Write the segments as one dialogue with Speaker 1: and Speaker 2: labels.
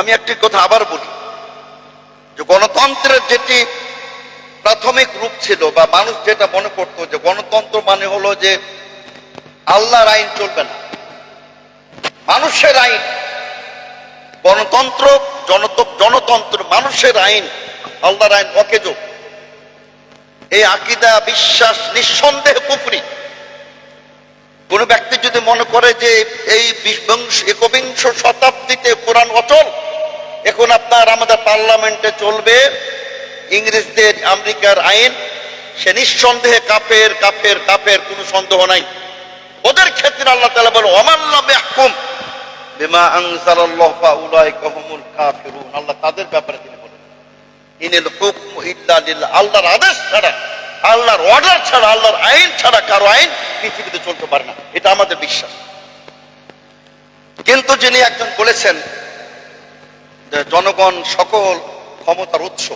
Speaker 1: আমি একটি কথা আবার বলি যে গণতন্ত্রের যেটি প্রাথমিক রূপ ছিল বা মানুষ যেটা মনে করতো যে গণতন্ত্র মানে হলো যে আল্লাহর আইন চলবে না, মানুষের আইন, গণতন্ত্র, জনত- জনতন্ত্র, মানুষের আইন, আল্লাহর আইন অকেজ। এই আকিদা, বিশ্বাস, নিঃসন্দেহে কুফরি। কোন ব্যক্তি যদি মনে করে যে এই বিংশ, একবিংশ শতাব্দীতে কোরআন অচল এখন আপনার আমাদের পার্লামেন্টে চলবে ইংরেজদের, আমেরিকার আইন। সে নিঃসন্দেহে কাপের কাপের কাপের কোনো সন্দেহ নাই। ওদের ক্ষেত্রে আল্লাহ তাআলা বলে আল্লাহ তাদের ব্যাপারে তিনি বলেন আল্লাহর আদেশ ছাড়া, আল্লাহর অর্ডার ছাড়া, আল্লাহর আইন ছাড়া কারও আইন পৃথিবীতে চলতে পারে না। এটা আমাদের বিশ্বাস। কিন্তু যিনি একজন বলেছেন জনগণ সকল ক্ষমতার উৎস।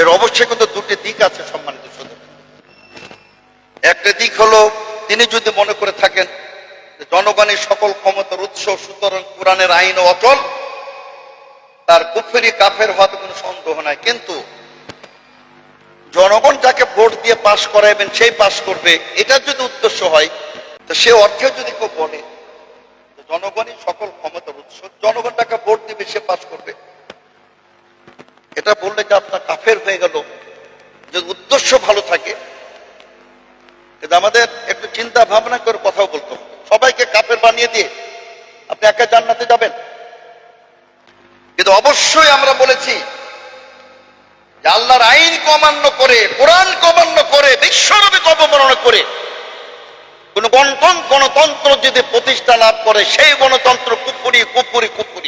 Speaker 1: এর অবশ্যই কিন্তু দুটি দিক আছে সম্মানিত সদস্য। একটা দিক হলো, তিনি যদি মনে করে থাকেন জনগণের সকল ক্ষমতার উৎস, সুতরাং কোরআনের আইন ও অচল তার কুফরি, কাফের হওয়াতে কোনো সন্দেহ নাই। কিন্তু জনগণ যাকে ভোট দিয়ে পাশ করাইবেন, সেই পাশ করবে, এটার যদি উদ্দেশ্য হয়, তো সে অর্থে যদি কেউ বলে জনগণই সকল ক্ষমতার উৎস জনগণ তাকে ভোট দিবে সে পাশ করবে এটা বললে যে আপনার কাফের হয়ে গেল, যে উদ্দেশ্য ভালো থাকে। কিন্তু আমাদের একটু চিন্তা ভাবনা করে কথাও বলতে সবাইকে কাফের বানিয়ে দিয়ে আপনি একা জান্নাতে যাবেন? কিন্তু অবশ্যই আমরা বলেছি যে আল্লাহর আইন কমান্য করে, কোরআন কমান্য করে, বিশ্বনবী অবমাননা করে, কোন গণতন্ত্র গণতন্ত্র যদি প্রতিষ্ঠা লাভ করে, সেই গণতন্ত্র কুপুরি কুপুরি কুপুরি।